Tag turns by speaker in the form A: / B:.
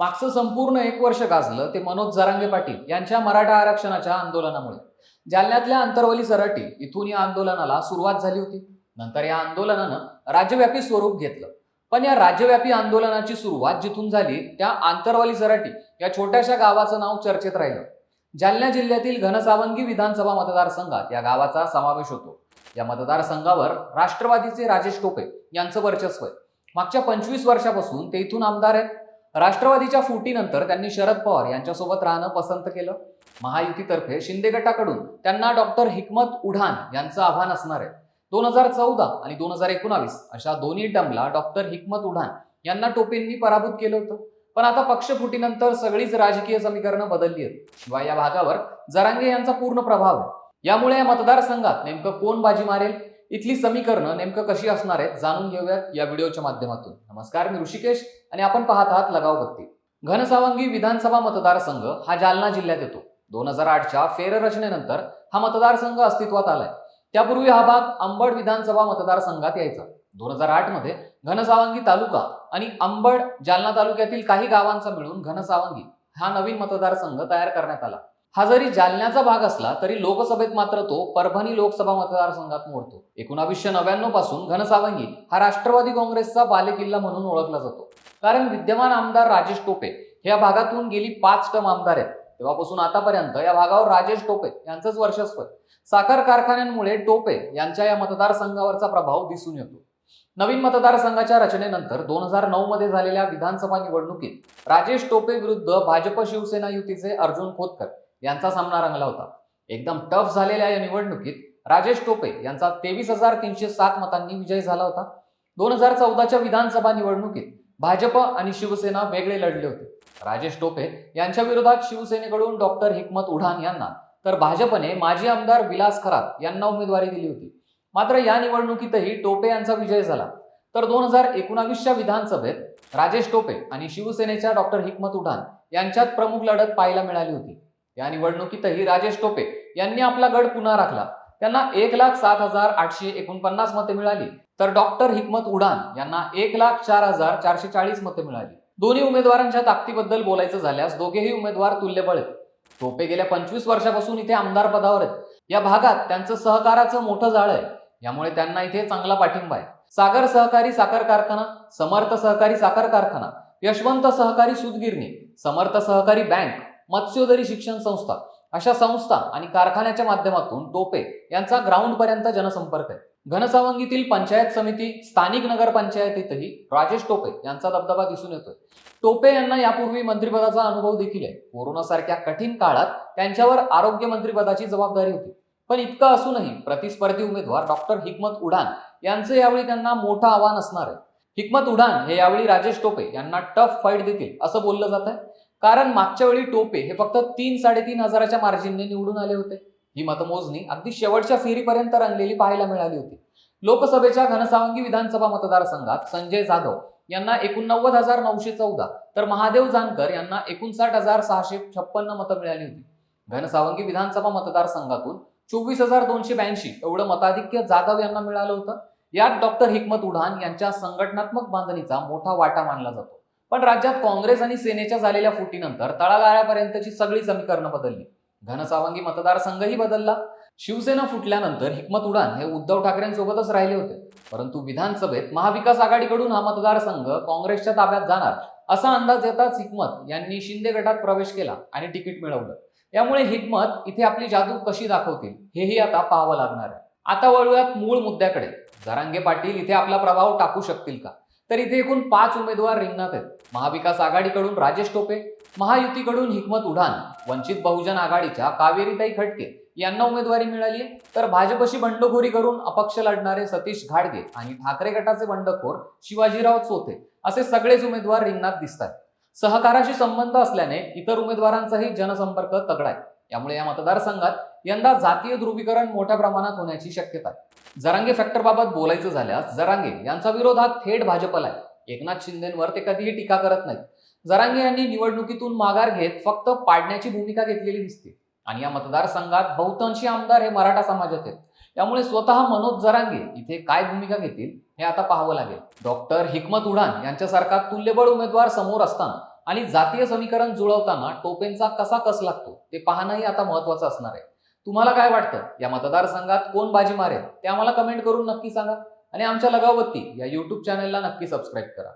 A: मागचं संपूर्ण एक वर्ष गाजलं ते मनोज जरांगे पाटील यांच्या मराठा आरक्षणाच्या आंदोलनामुळे. जालन्यातल्या अंतरवली सराटी इथून या आंदोलनाला सुरुवात झाली होती. नंतर या आंदोलनानं राज्यव्यापी स्वरूप घेतलं. पण या राज्यव्यापी आंदोलनाची सुरुवात जिथून झाली त्या आंतरवाली सराटी या छोट्याशा गावाचं नाव चर्चेत राहिलं. जालना जिल्ह्यातील घनसावंगी विधानसभा मतदारसंघात या गावाचा समावेश होतो. या मतदारसंघावर राष्ट्रवादीचे राजेश टोपे यांचं वर्चस्व आहे. मागच्या पंचवीस वर्षापासून ते इथून आमदार आहेत. राष्ट्रवादीच्या फुटीनंतर त्यांनी शरद पवार यांच्यासोबत राहणं पसंत केलं. महायुतीतर्फे शिंदे गटाकडून त्यांना डॉक्टर हिकमत उढान यांचं आव्हान असणार आहे. दोन हजार चौदा आणि दोन हजार एकोणावीस अशा दोन्ही टर्मला डॉक्टर हिकमत उढान यांना टोपेंनी पराभूत केलं होतं. पण आता पक्षफुटीनंतर सगळीच राजकीय समीकरणं बदलली आहेत. शिवाय या भागावर जरांगे यांचा पूर्ण प्रभाव आहे. यामुळे या मतदारसंघात नेमकं कोण बाजी मारेल? इथली समीकरणं नेमकं कशी असणार आहेत जाणून घेऊयात या व्हिडिओच्या माध्यमातून. नमस्कार मी ऋषिकेश आणि आपण पाहत आहात लगाव बत्ती. घनसावंगी विधानसभा मतदारसंघ हा जालना जिल्ह्यात येतो. दोन हजार आठच्या फेररचनेनंतर हा मतदारसंघ अस्तित्वात आलाय. त्यापूर्वी हा भाग अंबड विधानसभा मतदारसंघात यायचा. दोन हजार आठमध्ये घनसावंगी तालुका आणि अंबड जालना तालुक्यातील काही गावांचा मिळून घनसावंगी हा नवीन मतदारसंघ तयार करण्यात आला. हा जरी जालन्याचा भाग असला तरी लोकसभेत मात्र तो परभणी लोकसभा मतदारसंघात मोडतो. एकोणावीसशे नव्याण्णवपासून घनसावंगी हा राष्ट्रवादी काँग्रेसचा बालेकिल्ला म्हणून ओळखला जातो. कारण विद्यमान आमदार राजेश टोपे हे या भागातून गेली पाच टर्म आमदार आहेत. तेव्हापासून आतापर्यंत या भागावर राजेश टोपे यांचंच वर्चस्व साखर कारखान्यांमुळे टोपे यांच्या या मतदारसंघावरचा प्रभाव दिसून येतो. नवीन मतदारसंघाच्या रचनेनंतर दोन हजार नऊ मध्ये झालेल्या विधानसभा निवडणुकीत राजेश टोपे विरुद्ध भाजप शिवसेना युतीचे अर्जुन खोतकर यांचा सामना रंगला होता. एकदम टफ झालेल्या या निवडणुकीत राजेश टोपे यांचा तेवीस हजार तीनशे सात मतांनी विजय झाला होता. दोन हजार चौदाच्या विधानसभा निवडणुकीत भाजप आणि शिवसेना वेगळे लढले होते. राजेश टोपे यांच्या विरोधात शिवसेनेकडून डॉक्टर हिकमत उढान यांना तर भाजपने माजी आमदार विलास खरात यांना उमेदवारी दिली होती. मात्र या निवडणुकीतही टोपे यांचा विजय झाला. तर दोन हजार एकोणावीसच्या विधानसभेत राजेश टोपे आणि शिवसेनेच्या डॉक्टर हिकमत उढान यांच्यात प्रमुख लढत पाहायला मिळाली होती. या निवडणुकीतही राजेश टोपे यांनी आपला गड पुन्हा राखला. त्यांना एक लाख सात हजार आठशे एकोणपन्नास मते मिळाली. तर डॉक्टर हिकमत उडान यांना एक लाख चार हजार चारशे चाळीस मते मिळाली. दोन्ही उमेदवारांच्या ताकदीबद्दल बोलायचं झाल्यास दोघेही उमेदवार तुल्यबळ आहेत. टोपे गेल्या पंचवीस वर्षापासून इथे आमदार पदावर आहेत. या भागात त्यांचं सहकाराचं मोठं जाळं आहे. यामुळे त्यांना इथे चांगला पाठिंबा आहे. सागर सहकारी साखर कारखाना समर्थ सहकारी साखर कारखाना यशवंत सहकारी सूतगिरणी समर्थ सहकारी बँक मत्स्योदरी शिक्षण संस्था. अशा संस्था आणि कारखान्याच्या माध्यमातून टोपे यांचा ग्राउंडपर्यंत जनसंपर्क आहे. घनसावंगीतील पंचायत समिती स्थानिक नगरपंचायतीतही राजेश टोपे यांचा दबदबा दिसून येतोय. टोपे यांना यापूर्वी मंत्रिपदाचा अनुभव देखील आहे. कोरोनासारख्या कठीण काळात त्यांच्यावर आरोग्य मंत्रिपदाची जबाबदारी होती. पण इतकं असूनही प्रतिस्पर्धी उमेदवार डॉक्टर हिकमत उडान यांचं यावेळी त्यांना मोठं आव्हान असणार आहे. हिकमत उडान हे यावेळी राजेश टोपे यांना टफ फाईट देतील असं बोललं जात आहे कारण मागच्या वेळी टोपे हे फक्त तीन साडेतीन हजाराच्या मार्जिनने निवडून आले होते. ही मतमोजणी अगदी शेवटच्या फेरीपर्यंत रंगलेली पाहायला मिळाली होती. लोकसभेच्या घनसावंगी विधानसभा मतदारसंघात संजय जाधव यांना एकोणनव्वद हजार नऊशे चौदा तर महादेव जानकर यांना एकोणसाठ हजार सहाशे छप्पन्न मतं मिळाली होती. घनसावंगी विधानसभा मतदारसंघातून चोवीस हजार दोनशे ब्याऐंशी एवढं मताधिक्य जाधव यांना मिळालं होतं. यात डॉक्टर हिकमत उढान यांच्या संघटनात्मक बांधणीचा मोठा वाटा मानला जातो. पण राज्यात काँग्रेस आणि सेनेच्या झालेल्या फुटीनंतर तळागाळापर्यंतची सगळी समीकरणं बदलली. घनसावंगी मतदारसंघही बदलला. शिवसेना फुटल्यानंतर हिकमत उडान हे उद्धव ठाकरेंसोबतच राहिले होते. परंतु विधानसभेत महाविकास आघाडीकडून हा मतदारसंघ काँग्रेसच्या ताब्यात जाणार असा अंदाज येताच हिकमत यांनी शिंदे गटात प्रवेश केला आणि तिकीट मिळवलं. यामुळे हिकमत इथे आपली जादू कशी दाखवतील हेही आता पाहावं लागणार आहे. आता वळूयात मूळ मुद्द्याकडे. जरांगे पाटील इथे आपला प्रभाव टाकू शकतील का? तर इथे एकूण पाच उमेदवार रिंगणात आहेत. महाविकास आघाडीकडून राजेश टोपे महायुतीकडून हिकमत उढान वंचित बहुजन आघाडीच्या कावेरीताई खटके यांना उमेदवारी मिळाली तर भाजपशी बंडखोरी करून अपक्ष लढणारे सतीश घाडगे आणि ठाकरे गटाचे बंडखोर शिवाजीराव चोते असे सगळेच उमेदवार रिंगणात दिसतात सहकाराशी संबंध असल्याने इतर उमेदवारांचाही जनसंपर्क तगडा आहे त्यामुळे या मतदारसंघात यंदा जातीय ध्रुवीकरण मोठ्या प्रमाणात होण्याची शक्यता आहे. जरांगे फॅक्टरबाबत बोलायचं झाल्यास जरांगे यांचा विरोध हा थेट भाजपला आहे. एकनाथ शिंदेवर ते कधीही टीका करत नाहीत. जरांगे यांनी निवडणुकीतून माघार घेत फक्त पाडण्याची भूमिका घेतलेली दिसते. आणि या मतदारसंघात बहुतांशी आमदार हे मराठा समाजात आहेत. त्यामुळे स्वतः मनोज जरांगे इथे काय भूमिका घेतील हे आता पाहावं लागेल. डॉक्टर हिकमत उडान यांच्यासारखा तुल्यबळ उमेदवार समोर असताना आणि जातीय समीकरण जुळवताना टोपेंचा कसा कस लागतो ते पाहणंही आता महत्वाचं असणार आहे. तुम्हाला काय वाटतं? या मतदारसंघात कोण बाजी मारेल? ते आम्हाला कमेंट करून नक्की सांगा. आणि आमच्या लगावबत्ती या यूट्यूब चॅनलला नक्की सबस्क्राईब करा.